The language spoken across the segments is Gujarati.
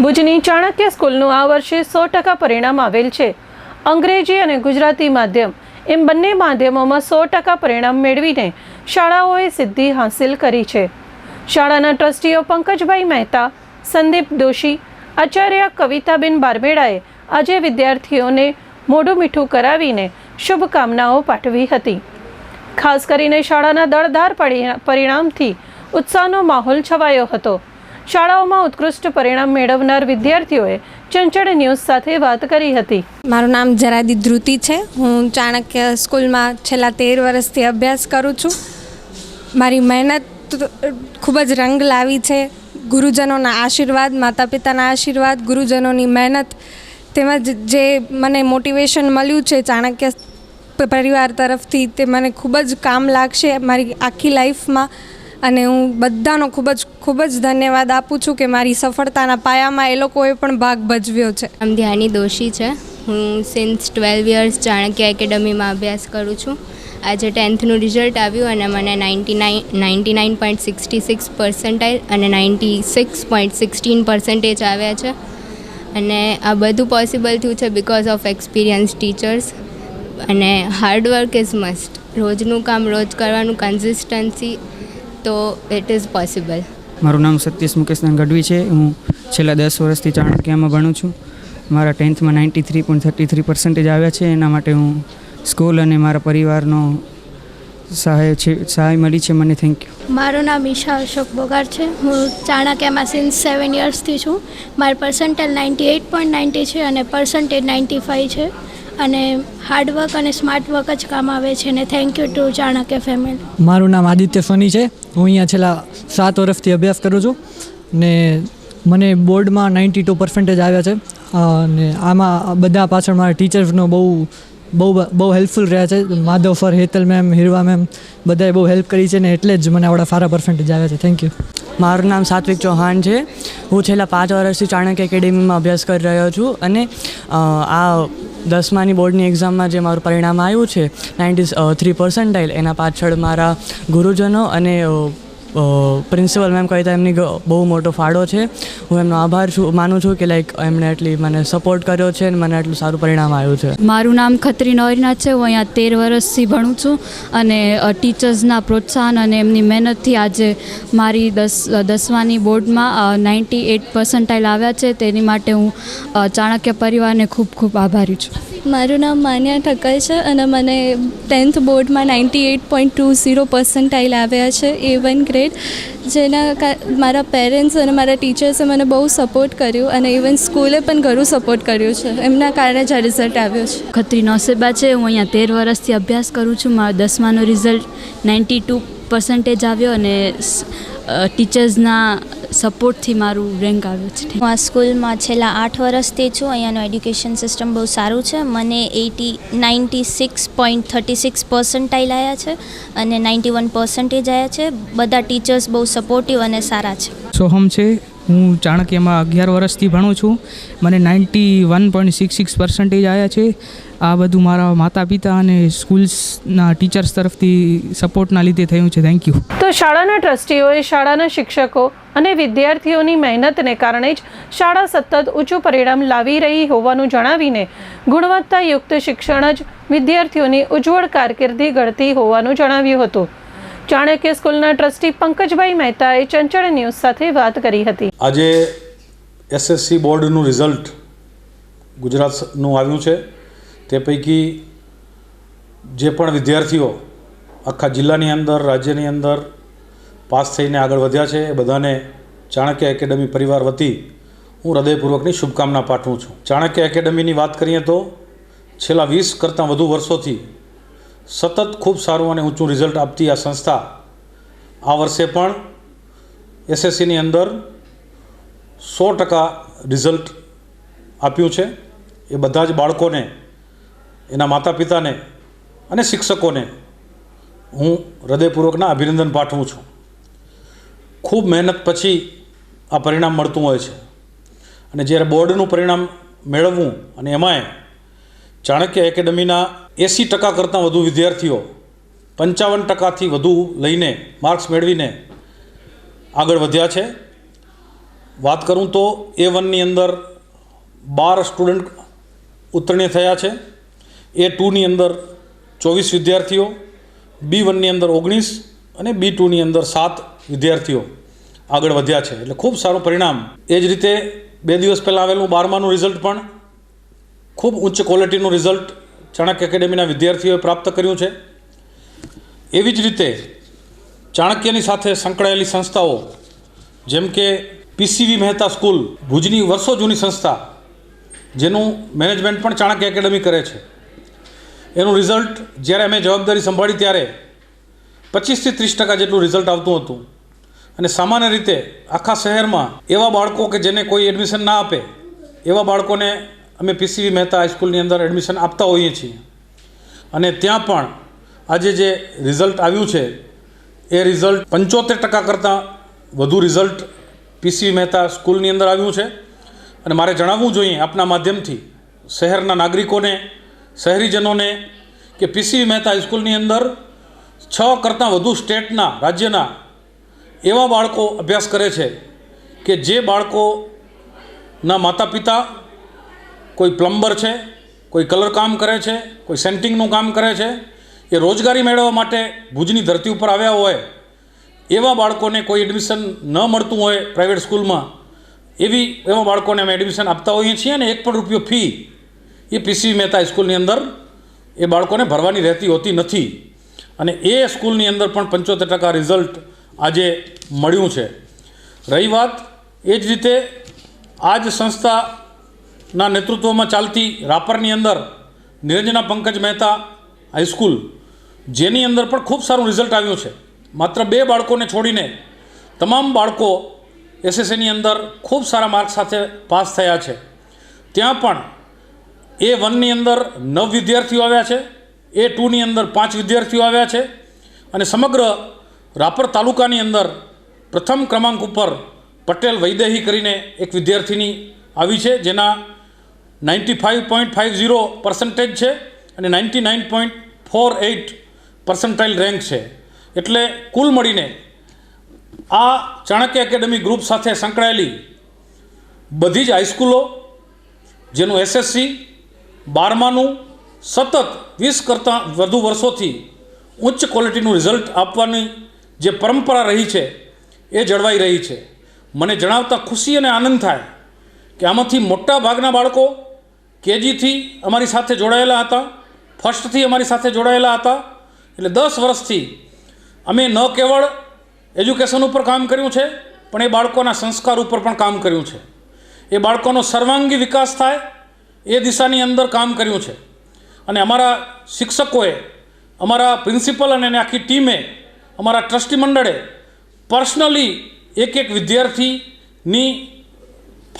ભુજની ચાણક્ય સ્કૂલનું આ વર્ષે સો ટકા પરિણામ આવેલ છે. અંગ્રેજી અને ગુજરાતી માધ્યમ એમ બંને માધ્યમોમાં સો ટકા પરિણામ મેળવીને શાળાઓએ સિદ્ધિ હાંસિલ કરી છે. શાળાના ટ્રસ્ટીઓ પંકજભાઈ મહેતા, સંદીપ દોશી, આચાર્ય કવિતાબેન બારમેડાએ આજે વિદ્યાર્થીઓને મોઢું મીઠું કરાવીને શુભકામનાઓ પાઠવી હતી. ખાસ કરીને શાળાના દળદાર પરિણા- પરિણામથી ઉત્સાહનો માહોલ છવાયો હતો. શાળાઓમાં ઉત્કૃષ્ટ પરિણામ મેળવનાર વિદ્યાર્થીઓએ ચંચળ ન્યૂઝ સાથે વાત કરી હતી. મારું નામ જરાદી ધ્રુતિ છે. હું ચાણક્ય સ્કૂલમાં છેલ્લા તેર વર્ષથી અભ્યાસ કરું છું. મારી મહેનત ખૂબ જ રંગ લાવી છે. ગુરુજનોના આશીર્વાદ માતા પિતાના આશીર્વાદ, ગુરુજનોની મહેનત તેમજ જે મને મોટિવેશન મળ્યું છે ચાણક્ય પરિવાર તરફથી તે મને ખૂબ જ કામ લાગશે. મારી આખી લાઈફમાં અને હું બધાનો ખૂબ જ ખૂબ જ ધન્યવાદ આપું છું કે મારી સફળતાના પાયામાં એ લોકોએ પણ ભાગ ભજવ્યો છે. આમ ધ્યાની દોશી છે. હું સિન્સ ટ્વેલ્વ યર્સ ચાણક્ય એકેડમીમાં અભ્યાસ કરું છું. આજે ટેન્થનું રિઝલ્ટ આવ્યું અને મને ninety nine ninety nine point sixty six percentile અને ninety six point sixteen percentage આવ્યા છે. અને આ બધું પોસિબલ થયું છે બિકોઝ ઓફ એક્સપિરિયન્સ ટીચર્સ અને હાર્ડવર્ક ઇઝ મસ્ટ રોજનું કામ રોજ કરવાનું કન્સિસ્ટન્સી તો ઇટ ઇઝ પોસિબલ મારું નામ સતીશ મુકેશદાન ગઢવી છે. હું છેલ્લા દસ વર્ષથી ચાણક્યમાં ભણું છું. મારા ટેન્થમાં ninety three point thirty three percentage આવ્યા છે. એના માટે હું સ્કૂલ અને મારા પરિવારનો સહાય છે સહાય મળી છે. મને થેન્ક યુ મારું નામ ઈશા અશોક બોગાર છે. હું ચાણક્યમાં સિન્સ સેવન યર્સથી છું. મારું percentage ninety eight point ninety છે અને પર્સન્ટેજ નાઇન્ટી ફાઇવ છે. અને હાર્ડવર્ક અને સ્માર્ટ વર્ક જ કામ આવે છે અને thank you to Chanakya family મારું નામ આદિત્ય સોની છે. હું અહીંયા છેલ્લા સાત વર્ષથી અભ્યાસ કરું છું ને મને બોર્ડમાં નાઇન્ટી ટુ પર્સન્ટેજ આવ્યા છે. અને આમાં બધા પાછળ મારા ટીચર્સનો બહુ બહુ બહુ હેલ્પફુલ રહ્યા છે. Madhav sir Hetal ma'am Hirva ma'am બધાએ બહુ હેલ્પ કરી છે ને એટલે જ મને આવડા સારા પર્સન્ટેજ આવ્યા છે. થેન્ક યુ મારું નામ સાત્વિક ચૌહાણ છે. હું છેલ્લા પાંચ વર્ષથી ચાણક્ય એકેડેમીમાં અભ્યાસ કરી રહ્યો છું અને આ દસમાની બોર્ડની એક્ઝામમાં જે મારું પરિણામ આવ્યું છે, નાઇન્ટી થ્રી પર્સન્ટાઇલ એના પાછળ મારા ગુરુજનો અને પ્રિન્સિપલ મેમ કવિતા એમની બહુ મોટો ફાળો છે. હું એમનો આભાર છું માનું છું કે લાઈક એમણે એટલી મને સપોર્ટ કર્યો છે અને મને આટલું સારું પરિણામ આવ્યું છે. મારું નામ ખત્રી નોરીનાથ છે. હું અહીંયા તેર વર્ષથી ભણું છું અને ટીચર્સના પ્રોત્સાહન અને એમની મહેનતથી આજે મારી દસ દસમાની બોર્ડમાં નાઇન્ટી એટ પર્સન્ટાઇલ આવ્યા છે. તેની માટે હું ચાણક્ય પરિવારને ખૂબ ખૂબ આભારી છું. મારું નામ માન્યા ઠક્કર છે અને મને ટેન્થ બોર્ડમાં ninety eight point two zero percentile આવ્યા છે. એ વન ગ્રેડ જેના કા- મારા પેરેન્ટ્સ અને મારા ટીચર્સે મને બહુ સપોર્ટ કર્યું અને ઇવન સ્કૂલે પણ ઘણું સપોર્ટ કર્યું છે. એમના કારણે જ આ રિઝલ્ટ આવ્યો છે. ખત્રી નોસેબા છે, હું અહીંયા તેર વર્ષથી અભ્યાસ કરું છું. મારો દસમાનો રિઝલ્ટ નાઇન્ટી ટુ પર્સન્ટેજ આવ્યો અને ટીચર્સના સપોર્ટથી મારું રેન્ક આવ્યું છે. હું આ સ્કૂલમાં છેલ્લા આઠ વર્ષથી છું. અહીંયાનું એડ્યુકેશન સિસ્ટમ બહુ સારું છે. મને eighty ninety six point thirty six percentile આવ્યા છે અને નાઇન્ટી વન પર્સન્ટેજ આવ્યા છે. બધા ટીચર્સ બહુ સપોર્ટિવ અને સારા છે. સોહમ છે હું ચાણક્યમાં અગિયાર વર્ષથી ભણું છું. મને ninety one point six six percentage આવ્યા છે. આ બધું મારા માતા પિતા અને સ્કૂલ્સના ટીચર્સ તરફથી સપોર્ટના લીધે થયું છે. થેન્ક યુ તો શાળાના ટ્રસ્ટીઓએ શાળાના શિક્ષકો અને વિદ્યાર્થીઓની મહેનતને કારણે જ શાળા સતત ઊંચું પરિણામ લાવી રહી હોવાનું જણાવીને ગુણવત્તાયુક્ત શિક્ષણ જ વિદ્યાર્થીઓની ઉજ્જવળ કારકિર્દી ઘડતી હોવાનું જણાવ્યું હતું. ચાણક્ય સ્કૂલના ટ્રસ્ટી પંકજભાઈ મહેતાએ ચંચળ ન્યૂઝ સાથે વાત કરી હતી. આજે એસએસસી બોર્ડનું રિઝલ્ટ ગુજરાતનું આવ્યું છે. તે પૈકી જે પણ વિદ્યાર્થીઓ આખા જિલ્લાની અંદર, રાજ્યની અંદર પાસ થઈને આગળ વધ્યા છે, એ બધાને ચાણક્ય એકેડમી પરિવાર વતી હું હૃદયપૂર્વકની શુભકામના પાઠવું છું. ચાણક્ય એકેડમીની વાત કરીએ તો છેલ્લા વીસ કરતાં વધુ વર્ષોથી સતત ખૂબ સારું અને ઊંચું રિઝલ્ટ આપતી આ સંસ્થા આ વર્ષે પણ એસએસસીની અંદર સો ટકા રિઝલ્ટ આપ્યું છે. એ બધા જ બાળકોને, એના માતા પિતાને અને શિક્ષકોને હું હૃદયપૂર્વકના અભિનંદન પાઠવું છું. ખૂબ મહેનત પછી આ પરિણામ મળતું હોય છે. અને જ્યારે બોર્ડનું પરિણામ મેળવવું અને એમાંય ચાણક્ય એકેડમીના એંસી ટકા કરતાં વધુ વિદ્યાર્થીઓ પંચાવન ટકાથી વધુ લઈને માર્ક્સ મેળવીને આગળ વધ્યા છે. વાત કરું તો એ વનની અંદર બાર સ્ટુડન્ટ ઉત્તીર્ણ થયા છે. એ ટુની અંદર ચોવીસ વિદ્યાર્થીઓ બી વનની અંદર ઓગણીસ અને બી ટુની અંદર સાત વિદ્યાર્થીઓ આગળ વધ્યા છે. એટલે ખૂબ સારું પરિણામ. એ જ રીતે બે દિવસ પહેલાં આવેલું બારમાનું રિઝલ્ટ પણ ખૂબ ઉચ્ચ ક્વોલિટીનું રિઝલ્ટ ચાણક્ય એકેડેમીના વિદ્યાર્થીઓએ પ્રાપ્ત કર્યું છે. એવી જ રીતે ચાણક્યની સાથે સંકળાયેલી સંસ્થાઓ, જેમ કે પીસીવી મહેતા સ્કૂલ, ભુજની વર્ષો જૂની સંસ્થા, જેનું મેનેજમેન્ટ પણ ચાણક્ય એકેડેમી કરે છે. એનું રિઝલ્ટ જ્યારે અમે જવાબદારી સંભાળી ત્યારે પચીસથી ત્રીસ ટકા જેટલું રિઝલ્ટ આવતું હતું. અને સામાન્ય રીતે આખા શહેરમાં એવા બાળકો કે જેને કોઈ એડમિશન ના આપે, એવા બાળકોને અમે પીસીવી મહેતા હાઈસ્કૂલની અંદર એડમિશન આપતા હોઈએ છીએ. અને ત્યાં પણ આજે જે રિઝલ્ટ આવ્યું છે, એ રિઝલ્ટ પંચોતેર ટકા કરતાં વધુ રિઝલ્ટ પીસીવી મહેતા સ્કૂલની અંદર આવ્યું છે. અને મારે જણાવવું જોઈએ આપના માધ્યમથી શહેરના નાગરિકોને, શહેરીજનોને કે પીસીવી મહેતા હાઈસ્કૂલની અંદર છ કરતાં વધુ સ્ટેટના, રાજ્યના એવા બાળકો અભ્યાસ કરે છે કે જે બાળકોના માતા પિતા કોઈ પ્લમ્બર છે, કોઈ કલર કામ કરે છે, કોઈ સેન્ટિંગનું કામ કરે છે, એ રોજગારી મેળવવા માટે ભુજની ધરતી ઉપર આવ્યા હોય, એવા બાળકોને કોઈ એડમિશન ન મળતું હોય પ્રાઇવેટ સ્કૂલમાં એવી, એવા બાળકોને અમે એડમિશન આપતા હોઈએ છીએ અને એક પણ રૂપિયો ફી એ પીસી મહેતા સ્કૂલની અંદર એ બાળકોને ભરવાની રહેતી હોતી નથી. અને એ સ્કૂલની અંદર પણ પંચોતેર ટકા રિઝલ્ટ આજે મળ્યું છે. રહી વાત એ જ રીતે આ જ સંસ્થાના નેતૃત્વમાં ચાલતી રાપરની અંદર નિરંજના પંકજ મહેતા હાઈસ્કૂલ, જેની અંદર પણ ખૂબ સારું રિઝલ્ટ આવ્યું છે. માત્ર બે બાળકોને છોડીને તમામ બાળકો એસએસસીની અંદર ખૂબ સારા માર્ક સાથે પાસ થયા છે. ત્યાં પણ એ વનની અંદર નવ વિદ્યાર્થીઓ આવ્યા છે એ ટુની અંદર પાંચ વિદ્યાર્થીઓ આવ્યા છે અને સમગ્ર રાપર તાલુકાની અંદર પ્રથમ ક્રમાંક ઉપર પટેલ વૈદેહી કરીને એક વિદ્યાર્થીની આવી છે, જેના ninety five point five zero percentage છે અને ninety nine point four eight percentile rank છે. એટલે કુલ મળીને આ ચાણક્ય એકેડમી ગ્રુપ સાથે સંકળાયેલી બધી જ હાઈસ્કૂલો જેનું એસએસસી બારમાનું સતત વીસ કરતાં વધુ વર્ષોથી ઉચ્ચ ક્વોલિટીનું રિઝલ્ટ આપવાની જે પરંપરા રહી છે એ જળવાઈ રહી છે. મને જણાવતા ખુશી અને આનંદ થાય કે આમાંથી મોટા ભાગના બાળકો કેજીથી અમારી સાથે જોડાયેલા હતા, ફર્સ્ટથી અમારી સાથે જોડાયેલા હતા, એટલે દસ વર્ષથી અમે ન કેવળ એજ્યુકેશન ઉપર કામ કર્યું છે, પણ એ બાળકોના સંસ્કાર ઉપર પણ કામ કર્યું છે. એ બાળકોનો સર્વાંગી વિકાસ થાય એ દિશાની અંદર કામ કર્યું છે. અને અમારા શિક્ષકોએ, અમારા પ્રિન્સિપલ અને એની આખી ટીમે, અમારા ટ્રસ્ટી મંડળે પર્સનલી એક એક વિદ્યાર્થીની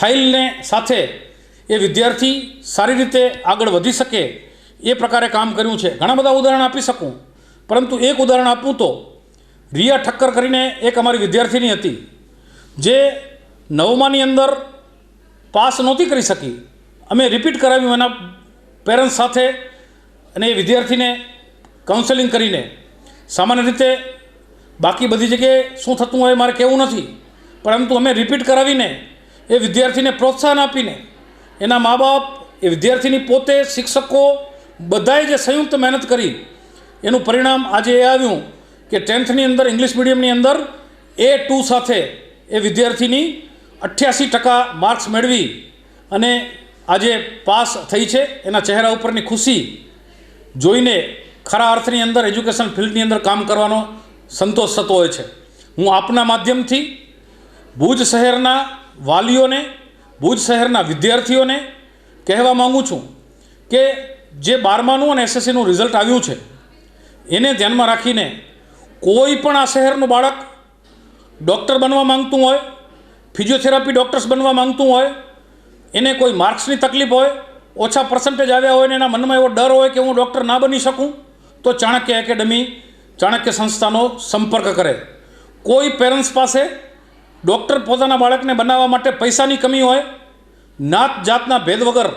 ફાઇલને સાથે એ વિદ્યાર્થી સારી રીતે આગળ વધી શકે એ પ્રકારે કામ કર્યું છે. ઘણા બધા ઉદાહરણ આપી શકું. પરંતુ એક ઉદાહરણ આપું તો, રિયા ઠક્કર કરીને એક અમારી વિદ્યાર્થીની હતી, જે નવમાની અંદર પાસ નહોતી કરી શકી. અમે રિપીટ કરાવ્યું એના પેરેન્ટ્સ સાથે અને એ વિદ્યાર્થીને કાઉન્સેલિંગ કરીને. સામાન્ય રીતે બાકી બધી જગ્યાએ શું થતું હોય મારે કહેવું નથી. પરંતુ અમે રિપીટ કરાવીને એ વિદ્યાર્થીને પ્રોત્સાહન આપીને એના મા બાપ એ વિદ્યાર્થીની પોતે, શિક્ષકો બધાએ જે સંયુક્ત મહેનત કરી, એનું પરિણામ આજે એ આવ્યું કે ટેન્થની અંદર, ઇંગ્લિશ મીડિયમની અંદર એ ટુ સાથે એ વિદ્યાર્થીની અઠ્યાસી ટકા માર્ક્સ મેળવી અને આજે પાસ થઈ છે. એના ચહેરા ઉપરની ખુશી જોઈને ખરા અર્થની અંદર, એજ્યુકેશન ફિલ્ડની અંદર કામ કરવાનો સંતોષ થતો હોય છે. હું આપના માધ્યમથી ભુજ શહેરના વાલીઓને ભુજ શહેરના વિદ્યાર્થીઓને કહેવા માગું છું કે જે બારમાનું અને એસએસસીનું રિઝલ્ટ આવ્યું છે, એને ધ્યાનમાં રાખીને કોઈ પણ આ શહેરનું બાળક ડૉક્ટર બનવા માંગતું હોય, ફિઝિયોથેરાપી ડૉક્ટર્સ બનવા માંગતું હોય, એને કોઈ માર્ક્સની તકલીફ હોય, ઓછા પર્સન્ટેજ આવ્યા હોય ને એના મનમાં એવો ડર હોય કે હું ડૉક્ટર ના બની શકું, તો ચાણક્ય એકેડમી, ચાણક્ય સંસ્થાનો સંપર્ક કરે. કોઈ પેરેન્ટ્સ પાસે ડૉક્ટર પોતાના બાળકને બનાવવા માટે પૈસાની કમી હોય, નાત જાતના ભેદ વગર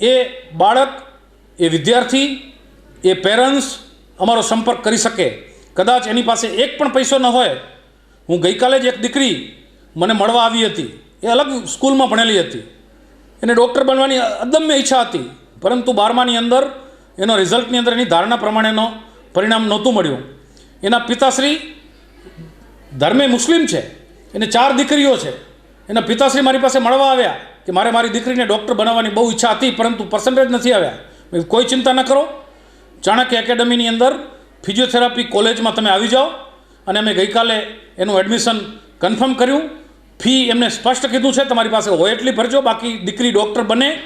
એ બાળક, એ વિદ્યાર્થી, એ પેરેન્ટ્સ અમારો સંપર્ક કરી શકે. કદાચ એની પાસે એક પણ પૈસો ન હોય. હું ગઈકાલે જ એક દીકરી મને મળવા આવી હતી. એ અલગ સ્કૂલમાં ભણેલી હતી. એને ડૉક્ટર બનવાની અદમ્ય ઈચ્છા હતી. પરંતુ બારમાની અંદર એનો રિઝલ્ટની અંદર એની ધારણા પ્રમાણેનો પરિણામ નહોતું મળ્યું. એના પિતાશ્રી, ધર્મે મુસ્લિમ છે. એને ચાર દીકરીઓ છે. એના પિતાશ્રી મારી પાસે મળવા આવ્યા કે મારે મારી દીકરીને ડૉક્ટર બનાવવાની બહુ ઈચ્છા હતી, પરંતુ પર્સન્ટેજ નથી આવ્યા. કોઈ ચિંતા ન કરો. ચાણક્ય એકેડમીની અંદર ફિઝિયોથેરાપી કોલેજમાં તમે આવી જાઓ. અને અમે ગઈકાલે એનું એડમિશન કન્ફર્મ કર્યું. ફી એમને સ્પષ્ટ કીધું છે, તમારી પાસે હોય એટલી ભરજો, બાકી દીકરી ડૉક્ટર બને.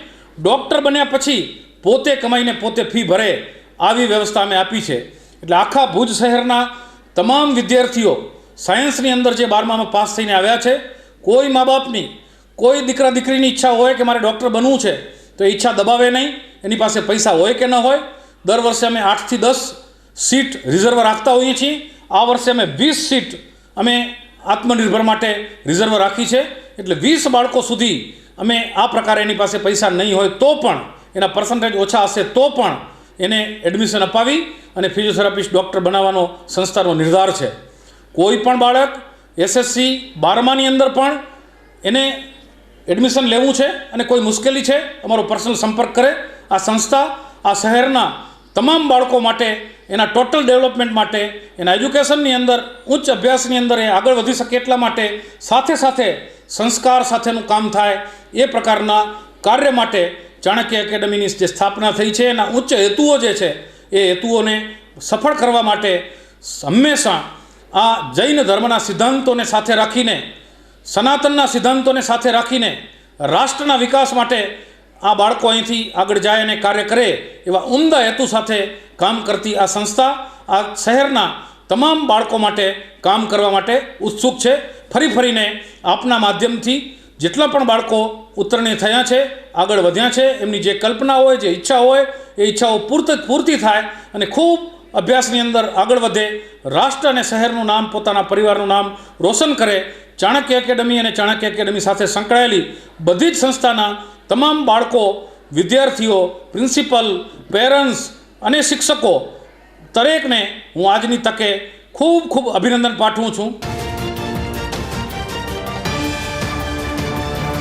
ડૉક્ટર બન્યા પછી પોતે કમાઈને પોતે ફી ભરે. આવી વ્યવસ્થા અમે આપી છે. એટલે આખા ભુજ શહેરના તમામ વિદ્યાર્થીઓ સાયન્સની અંદર જે બારમામાં પાસ થઈને આવ્યા છે, કોઈ મા બાપની કોઈ દીકરા દીકરીની ઈચ્છા હોય કે મારે ડૉક્ટર બનવું છે, તો એ ઈચ્છા દબાવે નહીં, એની પાસે પૈસા હોય કે ન હોય. દર વર્ષે અમે આઠથી દસ સીટ રિઝર્વ રાખતા હોઈએ છીએ. આ વર્ષે અમે વીસ સીટ અમે આત્મનિર્ભર માટે રિઝર્વ રાખી છે. એટલે વીસ બાળકો સુધી અમે આ પ્રકારે એની પાસે પૈસા નહીં હોય તો પણ, એના પર્સન્ટેજ ઓછા હશે તો પણ એને એડમિશન અપાવી અને ફિઝિયોથેરાપિસ્ટ ડૉક્ટર બનાવવાનો સંસ્થાનો નિર્ધાર છે. કોઈ પણ બાળક એસએસસી બારમાની અંદર પણ એને એડમિશન લેવું છે અને કોઈ મુશ્કેલી છે, અમારો પર્સનલ સંપર્ક કરે. આ સંસ્થા, આ શહેરના તમામ બાળકો માટે, એના ટોટલ ડેવલપમેન્ટ માટે, એના એજ્યુકેશનની અંદર, ઉચ્ચ અભ્યાસની અંદર એ આગળ વધી શકે એટલા માટે સાથે સાથે સંસ્કાર સાથેનું કામ થાય એ પ્રકારના કાર્ય માટે ચાણક્ય એકેડમીની જે સ્થાપના થઈ છે, એના ઉચ્ચ હેતુઓ જે છે, એ હેતુઓને સફળ કરવા માટે હંમેશા આ જૈન ધર્મના સિદ્ધાંતોને સાથે રાખીને, સનાતનના સિદ્ધાંતોને સાથે રાખીને, રાષ્ટ્રના વિકાસ માટે આ બાળકો અહીંથી આગળ જાય અને કાર્ય કરે એવા ઉમદા હેતુ સાથે કામ કરતી આ સંસ્થા, આ શહેરના તમામ બાળકો માટે કામ કરવા માટે ઉત્સુક છે. ફરી ફરીને આપના માધ્યમથી જેટલા પણ બાળકો ઉત્તરણીય થયા છે, આગળ વધ્યા છે, એમની જે કલ્પના હોય, જે ઈચ્છા હોય, એ ઈચ્છાઓ પૂર્ત પૂર્તિ થાય અને ખૂબ અભ્યાસની અંદર આગળ વધે, રાષ્ટ્ર અને શહેરનું નામ, પોતાના પરિવારનું નામ રોશન કરે, ચાણક્ય એકેડમી અને ચાણક્ય એકેડમી સાથે સંકળાયેલી બધી જ સંસ્થાના તમામ બાળકો, વિદ્યાર્થીઓ, પ્રિન્સિપલ, પેરેન્ટ્સ અને શિક્ષકો દરેકને હું આજની તકે ખૂબ ખૂબ અભિનંદન પાઠવું છું.